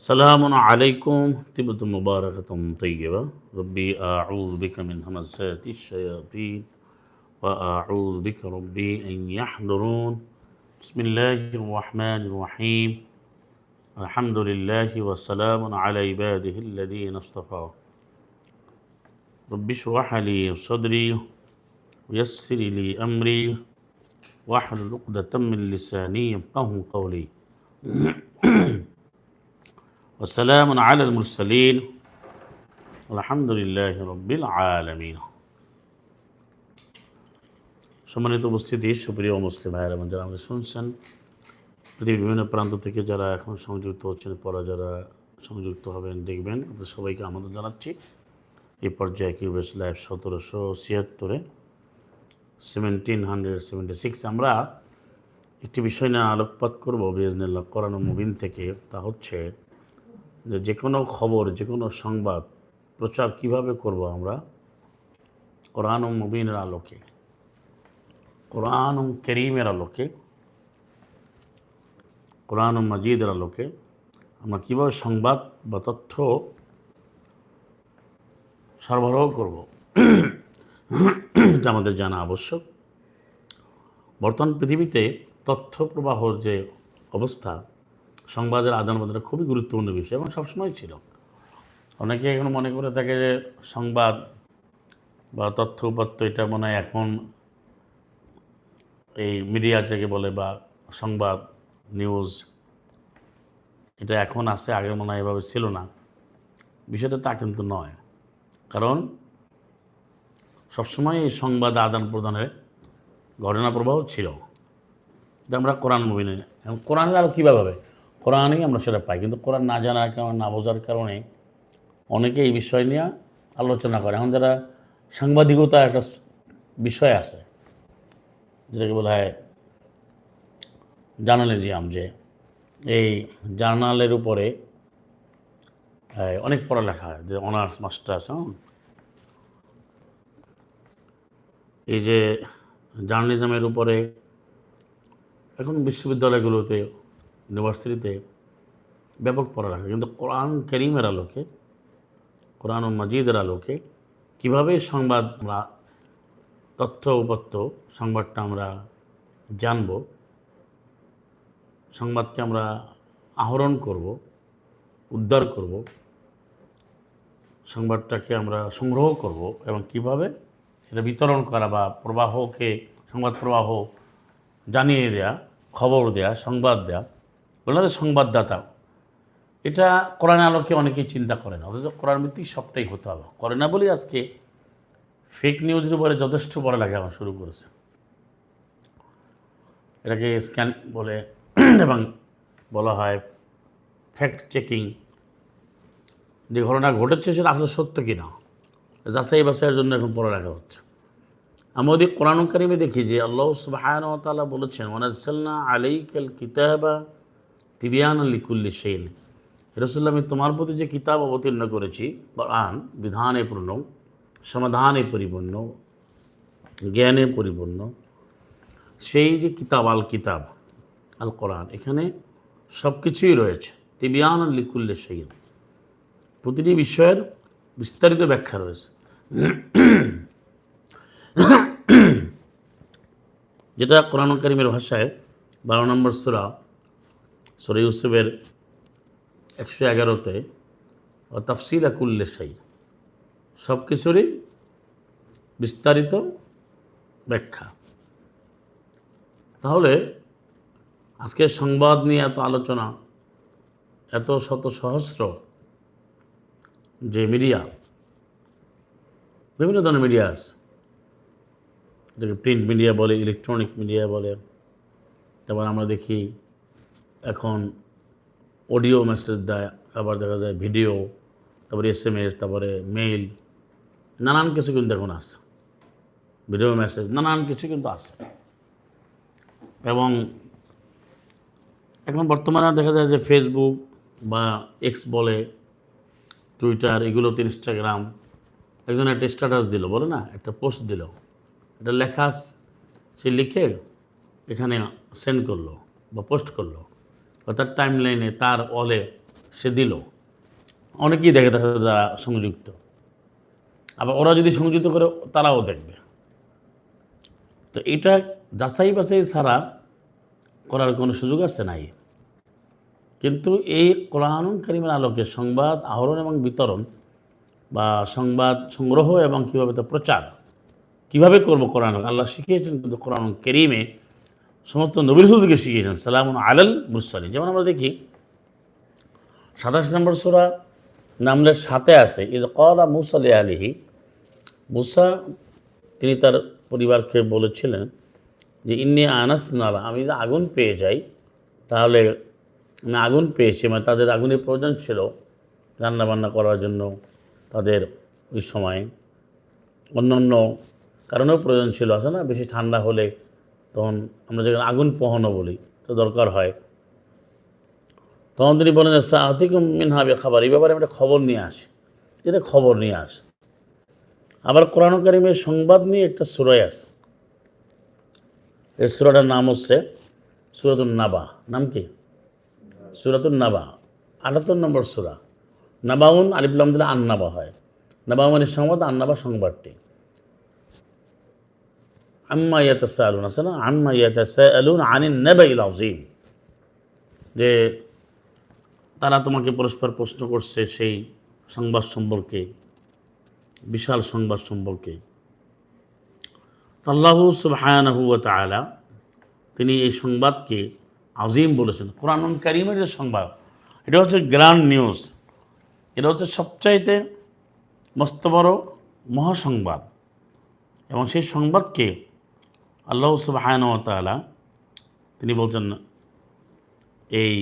سلام عليكم. طيبة مباركة طيبة. ربي أعوذ بك من همزات الشياطين وأعوذ بك ربي أن يحضرون. بسم الله الرحمن الرحيم. الحمد لله وسلام على عباده الذين اصطفى. رب اشرح لي صدري ويسر لي أمري واحلل عقدة من لساني يفقه قولي. وسلام على المرسلين الحمد لله رب العالمين সম্মানিত উপস্থিতি সুপ্রিয় মুসলিম ভাইয়ের এবং যারা আমাদের শুনছেন পৃথিবীর বিভিন্ন প্রান্ত থেকে যারা এখন সংযুক্ত হচ্ছেন পরে যারা সংযুক্ত হবেন দেখবেন আপনাদের সবাইকে আমাদের জানাচ্ছি এই পর্যায়ে কিউবেস লাইভ সতেরোশো ছিয়াত্তরে সেভেন্টিন হান্ড্রেড সেভেন্টি সিক্স আমরা একটি বিষয় নিয়ে আলোকপাত করবো বিজনেল্লা করানো মুবিন থেকে তা হচ্ছে যে কোনো খবর যে কোনো সংবাদ, প্রচার কীভাবে করব আমরা? কোরআন মুবিনের আলোকে কোরআন করিমের আলোকে কোরআন মজিদের আলোকে আমরা কীভাবে সংবাদ বা তথ্য সরবরাহ করব? যা আমাদের জানা আবশ্যক। বর্তমান পৃথিবীতে তথ্য প্রবাহর যে অবস্থা সংবাদের আদান প্রদানের খুবই গুরুত্বপূর্ণ বিষয় এবং সবসময় ছিল। অনেকে এখন মনে করে থাকে যে সংবাদ বা তথ্য উপাত্ত এটা মনে হয় এখন এই মিডিয়া থেকে বলে বা সংবাদ, নিউজ, এটা এখন আছে, আগে মনে হয় এভাবে ছিল না। বিষয়টা তা কিন্তু নয়। কারণ সবসময় এই সংবাদ আদান প্রদানের ঘটনা প্রবাহ ছিল। এটা আমরা কোরআন মুভিনে এখন কোরআনের আরও কীভাবে হবে? কোরআনেই আমরা সেটা পাই, কিন্তু কোরআন না জানার কারণে, না বোঝার কারণে অনেকে এই বিষয় নিয়ে আলোচনা করে। এখন যারা সাংবাদিকতা একটা বিষয় আছে, যেটাকে বলা হয় জার্নালিজিয়াম যে এই জার্নালের উপরে অনেক পড়ালেখা হয়, যে অনার্স, মাস্টার্স হ্যাঁ? এই যে জার্নালিজমের উপরে এখন বিশ্ববিদ্যালয়গুলোতে ইউনিভার্সিটিতে ব্যাপক পড়ালেখা কিন্তু কোরআন করিমের আলোকে, কোরআন ও মজিদের আলোকে কীভাবে সংবাদ আমরা, তথ্য উপত্য সংবাদটা আমরা জানব, সংবাদকে আমরা আহরণ করব, উদ্ধার করব, সংবাদটাকে আমরা সংগ্রহ করব এবং কীভাবে সেটা বিতরণ করা বা প্রবাহকে, সংবাদ প্রবাহ জানিয়ে দেয়া, খবর দেয়া, সংবাদ দেয়া ওনাদের সংবাদদাতা। এটা কোরআন আলোকে অনেকেই চিন্তা করে না, অথচ কোরআন ভিত্তিক সবটাই হতে হবে। করে না বলেই আজকে ফেক নিউজের উপরে যথেষ্ট বড় লাগে আমার শুরু করেছে। এটাকে স্ক্যান বলে এবং বলা হয় ফ্যাক্ট চেকিং যে ঘটনা ঘটেছে সেটা আসলে সত্য কি না যাচাই বাছাইয়ের জন্য এখন পড়ালেখা হচ্ছে। আমরা ওদিকে কোরআন কারিমে দেখি যে আল্লাহ সুবাহান তালা বলেছেন ওনাজাল্লা আলাইকাল কিতাবা তিবিয়ান লিকুল্লি সেইন রসুল্লাহ আমি তোমার প্রতি যে কিতাব অবতীর্ণ করেছি, কোরআন, বিধানে পূর্ণ, সমাধানে পরিপূর্ণ, জ্ঞানে পরিপূর্ণ, সেই যে কিতাব, আল কিতাব, আল কোরআন, এখানে সব কিছুই রয়েছে তিবিয়ান লিকুল্লি সেইন প্রতিটি বিষয়ের বিস্তারিত ব্যাখ্যা রয়েছে। যেটা কোরআন কারিমের ভাষায় বারো নম্বর সুরা সুরা ইউসুফের একশো এগারোতে, ও তাফসিল আকুল্লে সাই সব কিছুরই বিস্তারিত ব্যাখ্যা। তাহলে আজকে সংবাদ নিয়ে এত আলোচনা, এত শত সহস্র যে মিডিয়া, বিভিন্ন ধরনের মিডিয়া আছে। যেটাকে প্রিন্ট মিডিয়া বলে, ইলেকট্রনিক মিডিয়া বলে তারপর আমরা দেখি এখন অডিও মেসেজ দেয়, আবার দেখা যায় ভিডিও, তারপরে এস এম এস তারপরে মেইল, নানান কিছু কিন্তু এখন আসে ভিডিও মেসেজ, নানান কিছু কিন্তু আসে এবং এখন বর্তমানে দেখা যায় যে ফেসবুক বা এক্স বলে টুইটার এগুলোতে ইনস্টাগ্রাম একজন একটা স্ট্যাটাস দিল, বলে না? একটা পোস্ট দিল। একটা লেখা সে লিখে এখানে সেন্ড করল বা পোস্ট করল। তার টাইম লাইনে তার অলে সে দিল। অনেকেই দেখে তার সাথে তারা সংযুক্ত। আবার ওরা যদি সংযুক্ত করে, তারাও দেখবে। তো এটা যাচাই বাছাই ছাড়া করার কোনো সুযোগ আছে নাই। কিন্তু এই কোরআন কারিমের আলোকে সংবাদ আহরণ এবং বিতরণ বা সংবাদ সংগ্রহ এবং কীভাবে তা প্রচার, কীভাবে করব কোরআন, আল্লাহ শিখিয়েছেন কিন্তু কোরআন কেরিমে সমস্ত নবীর সুদকে শিখিয়েছেন সালামুন আলাল মুরসালি যেমন আমরা দেখি, সাতাশ নম্বর সোরা নামলের সাথে আছে ঈদ কলা মুসালি আলিহি মুসা, তিনি তার পরিবারকে বলেছিলেন যে, ইন্নি আনাস নালা আমি যদি আগুন পেয়ে যাই, তাহলে আমি আগুন পেয়েছি মানে তাদের আগুনের প্রয়োজন ছিল রান্নাবান্না করার জন্য তাদের ওই সময়। অন্য অন্য কারণেও প্রয়োজন ছিল, আছে না? বেশি ঠান্ডা হলে তখন আমরা যখন আগুন পোহানো বলি, তো দরকার হয়। তখন তিনি বলেন যে সাহাতিক মিন হাবে খাবার এই ব্যাপারে একটা খবর নিয়ে আসি। এটা খবর নিয়ে আসে। আবার কোরআন কারিমের সংবাদ নিয়ে একটা সুরাই আছে। এই সুরাটার নাম হচ্ছে সুরাতুল নাবা। নাম কি? সুরাতুল নাবা। আটাত্তর নম্বর সুরা। নাবাউন আলিফুল্লাম দিলে আন্নাবা হয়। নাবা মানে সংবাদ আন্নাবা সংবাদটি। আম্মা ইয়াতা আলুন আছে না আম্মা ইয়াতা আলুন আনিন নেবাইল আজিম যে তারা তোমাকে পরস্পর প্রশ্ন করছে সেই সংবাদ সম্পর্কে, বিশাল সংবাদ সম্পর্কে। আল্লাহু সুবহানাহু ওয়া তাআলা তিনি এই সংবাদকে আজিম বলেছেন। কোরআন কারিমের যে সংবাদ, এটা হচ্ছে গ্র্যান্ড নিউজ। এটা হচ্ছে সবচাইতে মস্ত বড় মহাসংবাদ। এবং সেই সংবাদকে আল্লাহ সুবহান তাআলা তিনি বলছেন, এই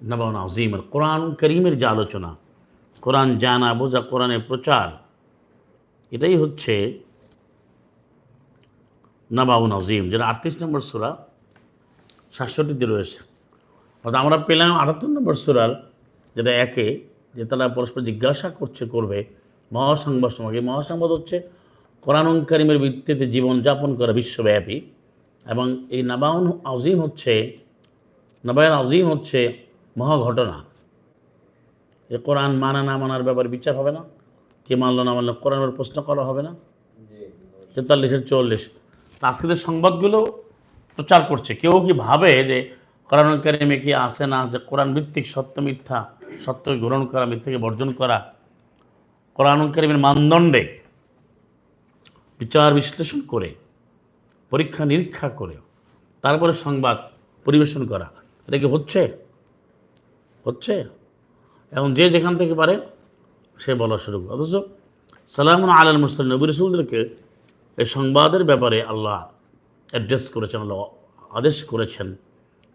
নবান আজিমের কোরআন করিমের যে আলোচনা, কোরআন জানা, বোঝা, কোরআনের প্রচার, এটাই হচ্ছে নবাউন আজিম যেটা আটত্রিশ নম্বর সুরা সাতষট্টিতে রয়েছে। অর্থাৎ আমরা পেলাম আটাত্তর নম্বর সুরার যেটা একে, যে তারা পরস্পর জিজ্ঞাসা করছে, করবে, মহাসংবাদ সময়। এই মহাসংবাদ হচ্ছে কোরআন কারিমের ভিত্তিতে জীবনযাপন করা বিশ্বব্যাপী এবং এই নাবাউন আজিম হচ্ছে নবায়ন আজিম হচ্ছে মহাঘটনা। এ কোরআন মানা না মানার ব্যাপারে বিচার হবে না। কে মানলো না মানলো কোরআনের প্রশ্ন করা হবে না। তেতাল্লিশের চল্লিশ। তা আজকের সংবাদগুলো প্রচার করছে কেউ কি ভাবে যে কোরআন কারিমে কি আসে না যে কোরআন ভিত্তিক সত্য মিথ্যা সত্যকে গ্রহণ করা মিথ্যাকে বর্জন করা কোরআন কারিমের মানদণ্ডে বিচার বিশ্লেষণ করে, পরীক্ষা নিরীক্ষা করে, তারপরে সংবাদ পরিবেশন করা। এটা কি হচ্ছে? হচ্ছে? এবং যে যেখান থেকে পারে, সে বলা শুরু করে। অথচ সালামুন আলাল মুসলিম নবী রসুলদেরকে এই সংবাদের ব্যাপারে আল্লাহ অ্যাড্রেস করেছেন, আল্লাহ আদেশ করেছেন,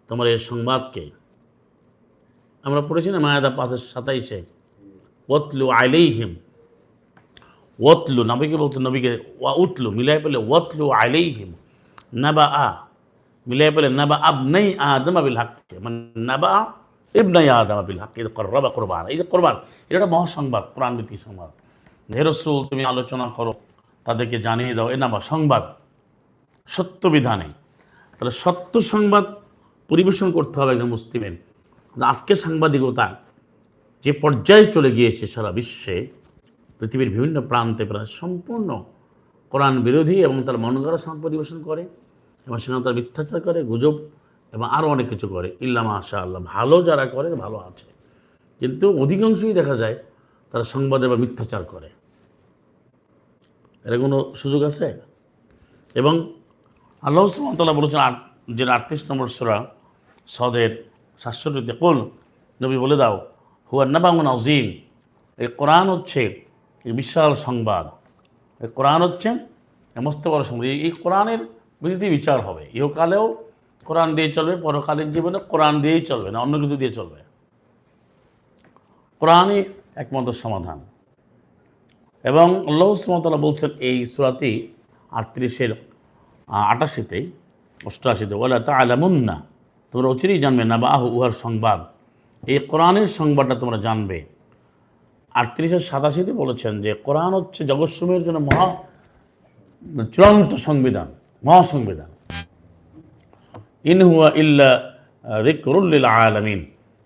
তোমার এই সংবাদকে। আমরা পড়েছি না, মায়াদা পাঁচের সাতাইশে ওতলু আইলেইহিম ওতলু নবীকে বলছে, নবীকে, ওয়া উতলু মিলাই পেলে ওতলু আইলেইহিম নাবা আ মিলাই পেলে নাবা আব নেই আদম আবিল হাক্কে মানে নাবা ইবনাই আদম আবিল হাক্কে এটা করবা কোরবান, এই যে কোরবান, এটা একটা মহাসংবাদ, কোরআন ভিত্তিক সংবাদ। হে রসুল, তুমি আলোচনা করো, তাদেরকে জানিয়ে দাও, এ নাবা সংবাদ, সত্য বিধানে। তাহলে সত্য সংবাদ পরিবেশন করতে হবে একজন মুসলিমের। আজকের সাংবাদিকতা যে পর্যায়ে চলে গিয়েছে সারা বিশ্বে পৃথিবীর বিভিন্ন প্রান্তে প্রায় সম্পূর্ণ কোরআন বিরোধী এবং তার মনগড়া সংবাদ পরিবেশন করে এবং সেখানে তার মিথ্যাচার করে, গুজব এবং আরও অনেক কিছু করে। ইল্লামা আশা আল্লাহ ভালো যারা করে, ভালো আছে। কিন্তু অধিকাংশই দেখা যায় তারা সংবাদে বা মিথ্যাচার করে। এর কোনো সুযোগ আছে? এবং আল্লাহ সুমতলা বলেছেন আট যে আটত্রিশ নম্বর সোরা সদের সাতষট্টিতে কোন নবী বলে দাও, হুয়া নাবাউন আজিম এই কোরআন হচ্ছে বিশাল সংবাদ। কোরআন হচ্ছে মস্ত বড় সংবাদ। এই- এই কোরআনের বিরুদ্ধে বিচার হবে। ইহকালেও কোরআন দিয়ে চলবে পরকালীন জীবনে কোরআন দিয়েই চলবে, না অন্য কিছু দিয়ে চলবে। কোরআনই একমাত্র সমাধান। এবং আল্লাহ সুমতলা বলছেন এই সুরাতি আটত্রিশের আটাশিতেই, অষ্টআশিতে ওলা তা আলামুন্না তোমরা অচিরেই জানবে না বা আহ উহার সংবাদ। এই কোরআনের সংবাদটা তোমরা জানবে। আটত্রিশের সাতাশিতে বলেছেন যে কোরআন হচ্ছে জগৎসমূহের জন্য মহা চূড়ান্ত সংবিধান মহাসংবিধান। ইন হুয়া ইল্লা রিকরুল্লিল আলামিন।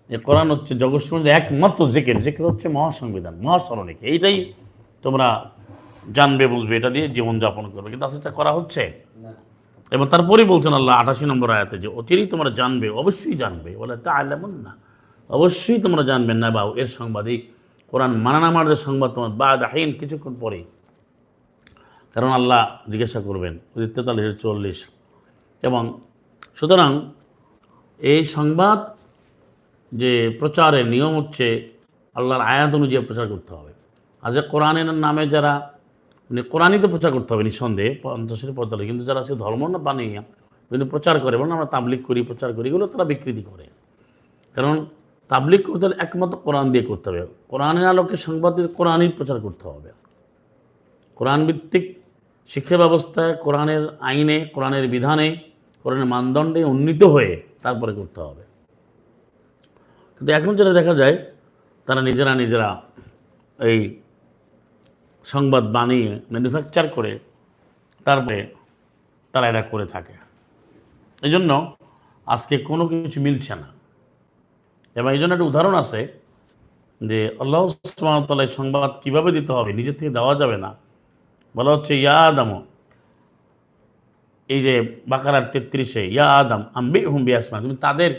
যে কোরআন হচ্ছে জগৎ সম্বন্ধে একমাত্র জেকের। জেকের হচ্ছে মহাসংবিধান মহাস্মরণিক। এইটাই তোমরা জানবে বুঝবে এটা দিয়ে জীবনযাপন করবে। কিন্তু আসলে এটা করা হচ্ছে? এবং তারপরেই বলছেন আল্লাহ আঠাশি নম্বর আয়াতে যে অচিরেই তোমরা জানবে অবশ্যই জানবে। বলে তা আলেমন না অবশ্যই তোমরা জানবেন না বাউ এর সংবাদিক কোরআন মানানামার যে সংবাদ তোমার বা দাহিন কিছুক্ষণ পরেই। কারণ আল্লাহ জিজ্ঞাসা করবেন তেতাল্লিশ চল্লিশ এবং সুতরাং এই সংবাদ যে প্রচারের নিয়ম হচ্ছে আল্লাহর আয়াত অনুযায়ী প্রচার করতে হবে। আজ কোরআনের নামে যারা মানে কোরআনই তো প্রচার করতে হবে নিঃসন্দেহে, পঞ্চাশের পঁয়তাল্লিশ। কিন্তু যারা সে ধর্ম না বানিয়ে, বিভিন্ন প্রচার করে, বলুন আমরা তাবলিক করি, প্রচার করি, এগুলো তারা বিকৃতি করে। কারণ তাবলিক করতে হলে একমাত্র কোরআন দিয়ে করতে হবে। কোরআনের আলোকে সংবাদ দিয়ে কোরআনই প্রচার করতে হবে। কোরআন ভিত্তিক শিক্ষা ব্যবস্থায় কোরআনের আইনে, কোরআনের বিধানে, কোরআনের মানদণ্ডে উন্নীত হয়ে তারপরে করতে হবে। কিন্তু এখন যেটা দেখা যায়, তারা নিজেরা নিজেরা এই সংবাদ বানিয়ে ম্যানুফ্যাকচার করে তারপরে তারা এটা করে থাকে। এই জন্য আজকে কোনো কিছু মিলছে না। এবং এই জন্য একটা উদাহরণ আছে যে আল্লাহ সুবহানাহু সংবাদ কীভাবে দিতে হবে? নিজের থেকে দেওয়া যাবে না। বলা হচ্ছে, ইয়া আদম। এই যে বাকারার তেত্রিশে, ইয়া আদম আম্বি হুম্বি আসমা তুমি তাদের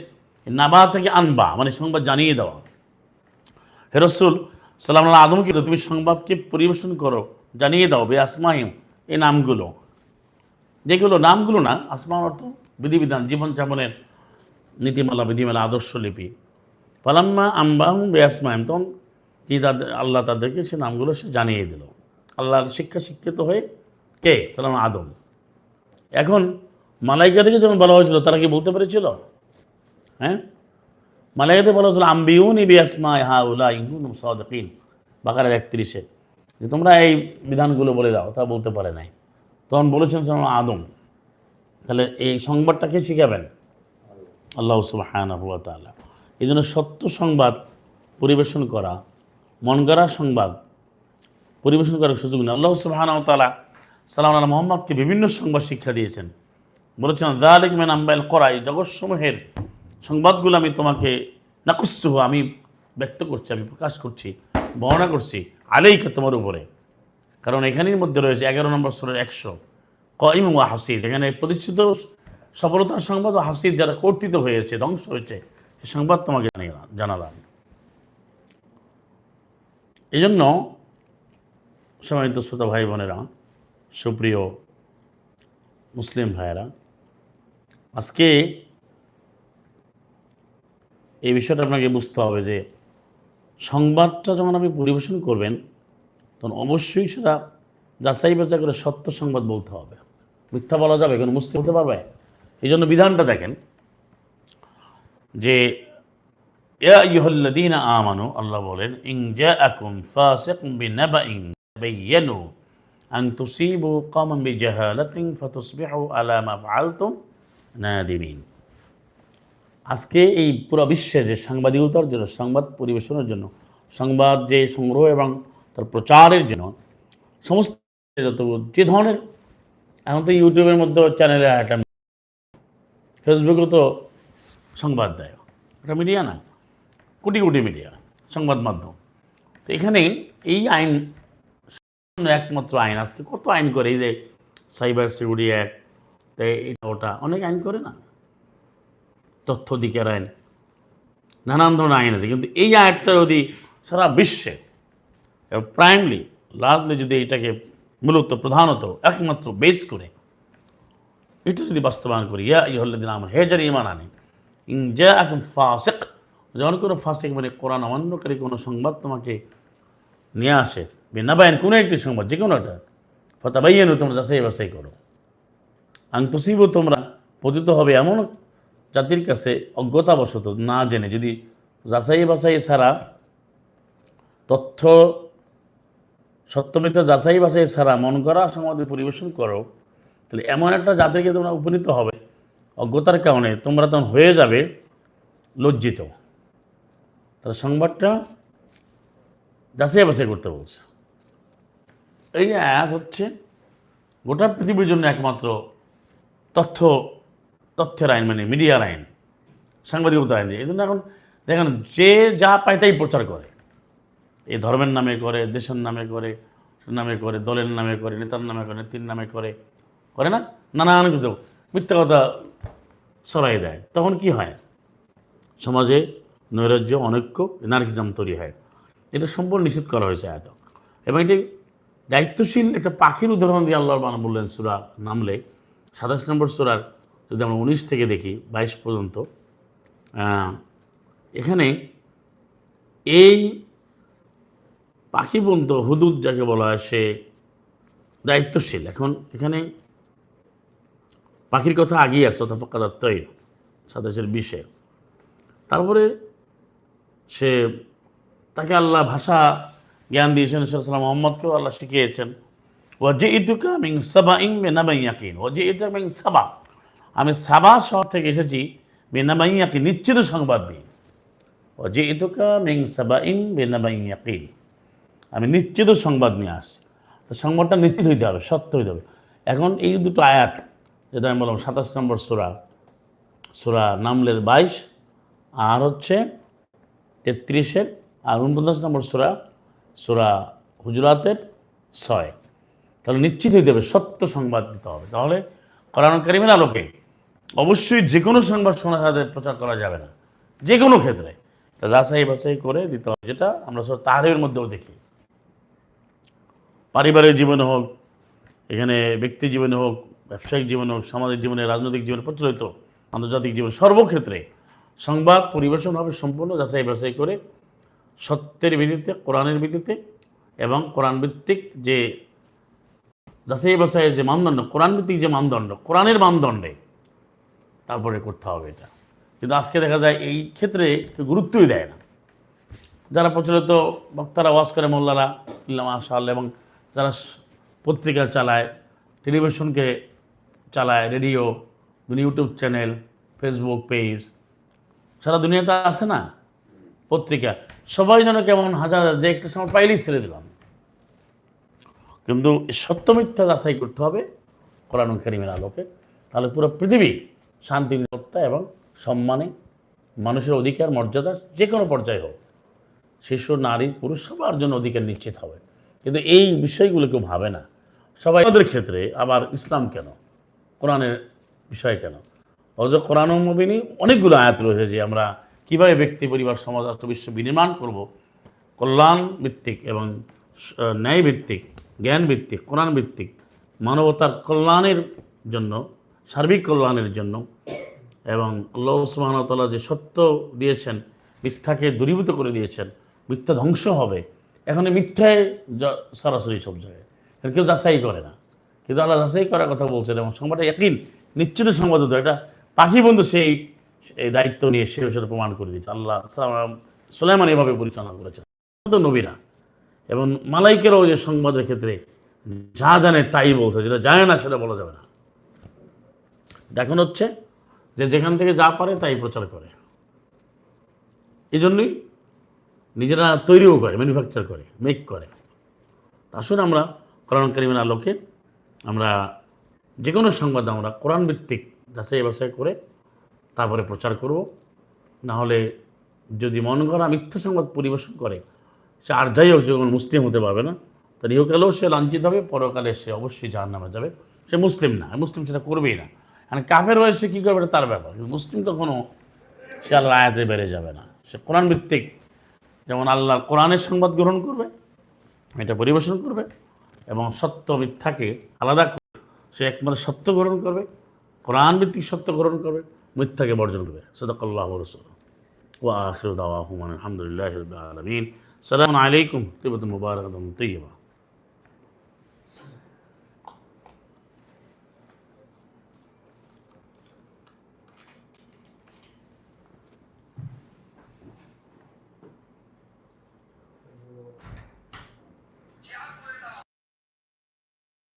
নাবা থেকে আনবা মানে সংবাদ জানিয়ে দেওয়া হেরসুল সালাম আল্লাহ আদমকে তুমি সংবাদকে পরিবেশন করো, জানিয়ে দাও বে আসমাহিম এই নামগুলো। যেগুলো, নামগুলো না আসমান অর্থ বিধিবিধান, জীবনযাপনের নীতিমালা, বিধিমালা, আদর্শ লিপি পালাম্মা আম্বাহম বে আসমাহিম তখন কি তাদের, আল্লাহ তাদেরকে সে নামগুলো সে জানিয়ে দিল। আল্লাহর শিক্ষা শিক্ষিত হয়ে কে? সালাম আদম। এখন মালাইকা থেকে যখন বলা হয়েছিল, তারা কি বলতে পেরেছিল? হ্যাঁ? মালাইকাতে বলা হয়েছিল, আম্বিউন ইবি আসমাই হা উলা ইহুন সাদিন বাকারের একত্রিশে। যে তোমরা এই বিধানগুলো বলে দাও, তা বলতে পারে নাই। তখন বলেছেন, সালাম আদম। তাহলে এই সংবাদটাকে শিখাবেন? আল্লাহ তাআলা। এই জন্য সত্য সংবাদ পরিবেশন করা, মন গড়া সংবাদ পরিবেশন করার সুযোগ নেই। আল্লাহ সুবাহানা তালা সালাম আল্লাহ মোহাম্মদকে বিভিন্ন সংবাদ শিক্ষা দিয়েছেন। বলেছেন দালিক মেন আম্বাইল করাই, জগৎসমূহের সংবাদগুলো আমি তোমাকে নাকুস্সুহ, আমি ব্যক্ত করছি, আমি প্রকাশ করছি, বর্ণনা করছি আলেইকে তোমার উপরে। কারণ এখানের মধ্যে রয়েছে এগারো নম্বর সুরের একশো। কইম ও হাসির এখানে প্রতিষ্ঠিত সফলতার সংবাদ ও হাসির যারা কর্তৃত হয়েছে, ধ্বংস হয়েছে। সে সংবাদ তোমাকে জানালাম। এই জন্য সম্মানিত শ্রোতা ভাই বোনেরা, সুপ্রিয় মুসলিম ভাইয়েরা, আজকে এই বিষয়টা আপনাকে বুঝতে হবে যে সংবাদটা যখন আপনি পরিবেশন করবেন, তখন অবশ্যই সেটা যাচাই বাছাই করে সত্য সংবাদ বলতে হবে। মিথ্যা বলা যাবে, কোনো মুসলিম হতে পারবে? এই জন্য বিধানটা দেখেন যে ইহল্লাদিন আমানু আল্লাহ বলেন ইং জাআকুম ফাসিকুম বিনাবাইন তাবাইয়ানু আন তুসিবু কওমান বিজাহালাতিন ফাতুসবিহু আলা মা ফাআলতুম নাদিমিন। আজকে এই পুরো বিশ্বে যে সাংবাদিকতার জন্য, সংবাদ পরিবেশনের জন্য, সংবাদ যে সংগ্রহ এবং তার প্রচারের জন্য, সমস্ত যত যে ধরনের, এখন তো ইউটিউবের মধ্যে চ্যানেলে একটা ফেসবুকেও তো সংবাদ দেয় এটা মিডিয়া না, কোটি কোটি মিডিয়া, সংবাদ মাধ্যম। তো এখানে এই আইন একমাত্র আইন। আজকে কত আইন করে এই যে সাইবার সিকিউরিটি অ্যাক্ট এটা ওটা, অনেক আইন করে না? তথ্য অধিকার আইন, নানান ধরনের আইন আছে। কিন্তু এই আইনটা যদি সারা বিশ্বে প্রাইমলি লাস্টলি যদি এটাকে মূলত প্রধানত একমাত্র বেস করে, এটা যদি বাস্তবায়ন করি, ইয়া ইহল্লাদিন আমার হেজার ইমান আনে ইন এখন ফাসেক। যখন কোনো ফাসেক মানে কোরআন অমান্যকারী কোনো সংবাদ তোমাকে নিয়ে আসে বিনাবায়ন কোনো একটি সংবাদ, যে কোনো একটা, ফতাবাইয়ানু, তোমরা যাচাই বাছাই করো। আং আন্তসিব, তোমরা পতিত হবে এমন জাতির কাছে অজ্ঞতাবশত না জেনে। যদি যাচাই বাছাই ছাড়া, তথ্য সত্যমিত যাচাই বাছাই ছাড়া মন করা সমাজে পরিবেশন করো, তাহলে এমন একটা জাতিকে তোমরা উপনীত হবে। অজ্ঞতার কারণে তোমরা তখন হয়ে যাবে লজ্জিত। তাহলে সংবাদটা যাচাই বাছাই করতে বলছে। এই অ্যাপ হচ্ছে, গোটা পৃথিবীর জন্য একমাত্র তথ্য, তথ্যের আইন মানে মিডিয়ার আইন, সাংবাদিকতার আইন এই জন্য এখন দেখেন, যে যা পায় তাই প্রচার করে। এই ধর্মের নামে করে, দেশের নামে করে নামে করে, দলের নামে করে, নেতার নামে করে, নেত্রীর নামে করে করে না? নানান কিছু মিথ্যা কথা ছড়াই দেয়, তখন কি হয়? সমাজে নৈরাজ্য, অনৈক্য, এনার্কিজম তৈরি হয়। এটা সম্পূর্ণ নিষেধ করা হয়েছে এত এবং এটি দায়িত্বশীল একটা পাখির উদাহরণ দিয়ে আল্লাহ বানা বললেন সুরা নামলে, সাতাশ নম্বর সুরার যদি আমরা উনিশ থেকে দেখি, বাইশ পর্যন্ত এখানে এই পাখি বন্ত হুদুদ যাকে বলা হয়, সে দায়িত্বশীল। এখন এখানে পাখির কথা আগেই আসছে তফকাদার তৈর। সাতাশের বিশে। তারপরে সে তাকে আল্লাহ ভাষা জ্ঞান দিয়েছেন সাল্লাম মোহাম্মদকেও আল্লাহ শিখিয়েছেন। ওয়াজে ইতুকা মিং সাবা ইং বেনাবাই ইয়াকিন। ওয়াজে ইতুকা মিং সাবা। আমি সাবা শহর থেকে এসেছি বেনাবাই ইয়াকিন, নিশ্চিত সংবাদ দিই। ওয়াজে ইতুকা মিং সাবা ইং বেনাবাই ইয়াকিন। আমি নিশ্চিত সংবাদ নিয়ে আসছি। তো সংবাদটা নিশ্চিত হইতে হবে, সত্য হইতে হবে। এখন এই দুটো আয়াত যেটা আমি বললাম সাতাশ নম্বর সুরা। সুরা নামলের বাইশ, আর হচ্ছে তেত্রিশের, আর উনপঞ্চাশ নম্বর সুরা সুরা হুজরাতের ছয়। তাহলে নিশ্চিত হইতে হবে, সত্য সংবাদ দিতে হবে। তাহলে কোরআন আলোকে অবশ্যই যে কোনো সংবাদ শোনা তাদের প্রচার করা যাবে না যে কোনো ক্ষেত্রে। তা যাচাই বাছাই করে দিতে হবে, যেটা আমরা সব তাহারের মধ্যেও দেখি। পারিবারিক জীবনে হোক, এখানে ব্যক্তি জীবনে হোক ব্যবসায়িক জীবনে হোক সামাজিক জীবনে রাজনৈতিক জীবনে প্রচলিত আন্তর্জাতিক জীবনে সর্বক্ষেত্রে সংবাদ পরিবেশন হবে সম্পূর্ণ যাচাই বাছাই করে সত্যের ভিত্তিতে, কোরআনের ভিত্তিতে এবং কোরআন ভিত্তিক যে যাচাই বাছাইয়ের যে মানদণ্ড কোরআন ভিত্তিক যে মানদণ্ড, কোরআনের মানদণ্ডে তারপরে করতে হবে এটা। কিন্তু আজকে দেখা যায় এই ক্ষেত্রে গুরুত্বই দেয় না। যারা প্রচলিত বক্তারা, ওয়াজ করে মোল্লারা ইল্লাম আশাল এবং যারা পত্রিকা চালায়, টেলিভিশনকে চালায় radio YouTube channel, Facebook page. সারা দুনিয়াতে আছে না? পত্রিকা। সবাই যেন কেমন হাজার হাজার, যে একটা সময় পাইলেই ছেড়ে দিলাম। কিন্তু সত্য মিথ্যা যাচাই করতে হবে কোরআন কারিমের আলোকে। তাহলে পুরো পৃথিবী শান্তি, নিরাপত্তা এবং সম্মানে মানুষের অধিকার, মর্যাদা যে কোনো পর্যায়ে হোক, শিশু, নারী, পুরুষ সবার জন্য অধিকার নিশ্চিত হবে। কিন্তু এই বিষয়গুলো কেউ ভাবে না। সবাই আমাদের ক্ষেত্রে আবার ইসলাম কেন? কোরআনের বিষয় কেন? অথচ কোরআন মবিনী অনেকগুলো আয়াত রয়েছে যে আমরা কীভাবে ব্যক্তি, পরিবার, সমাজ, রাষ্ট্র, বিশ্ব বিনির্মাণ করব। কল্যাণ ভিত্তিক এবং ন্যায় ভিত্তিক, জ্ঞান ভিত্তিক, কোরআন ভিত্তিক, মানবতার কল্যাণের জন্য, সার্বিক কল্যাণের জন্য এবং আল্লাহ সুবাহতাল্লাহ যে সত্য দিয়েছেন, মিথ্যাকে দূরীভূত করে দিয়েছেন, মিথ্যা ধ্বংস হবে। এখন মিথ্যায় সরাসরি সব জায়গায়। কেউ যাচাই করে না। কিন্তু আল্লাহ যাচাই করার কথা বলছেন এবং সংবাদটা একদিন নিশ্চিত সংবাদ হতো এটা পাখি বন্ধু সেই, এই দায়িত্ব নিয়ে সে সেটা প্রমাণ করে দিয়েছে। আল্লাহ সুলাইমান এভাবে পরিচালনা করেছেন। তো নবীরা এবং মালাইকেরও যে সংবাদের ক্ষেত্রে যা জানে তাই বলছে, যেটা জানে না সেটা বলা যাবে না। এখন হচ্ছে যে যেখান থেকে যা পারে তাই প্রচার করে। এই জন্যই নিজেরা তৈরিও করে ম্যানুফ্যাকচার করে মেক করে। আসুন আমরা কোরআন কারিমের আলোকে আমরা যে কোনো সংবাদ আমরা কোরআন ভিত্তিক যাচাই বাছাই করে তারপরে প্রচার করব। না হলে যদি মন করা মিথ্যা সংবাদ পরিবেশন করে, সে আর যাই হোক কোনো মুসলিম হতে পারবে না। তার ইহকালেও সে লাঞ্ছিত হবে, পরকালে সে অবশ্যই জাহার নামে যাবে। সে মুসলিম না মুসলিম সেটা করবেই না। কারণ কাফের হয়ে সে কী করবে তার ব্যাপার। কিন্তু মুসলিম তো কোনো সে আল্লাহ আয়াতে বেড়ে যাবে না। সে কোরআন ভিত্তিক যেমন আল্লাহ কোরআনের সংবাদ গ্রহণ করবে, এটা পরিবেশন করবে। এবং সত্য মিথ্যাকে আলাদা সে একমাত্র সত্য গ্রহণ করবে কোরআন ভিত্তিক সত্য গ্রহণ করবে, মিথ্যাকে বর্জন করবে। সদাকাল্লাহ রসুল ও আখির দাওয়াহুমান আলহামদুলিল্লাহ রবিল আলমিন। সালাম আলাইকুম। তিবত মুবারক তৈবা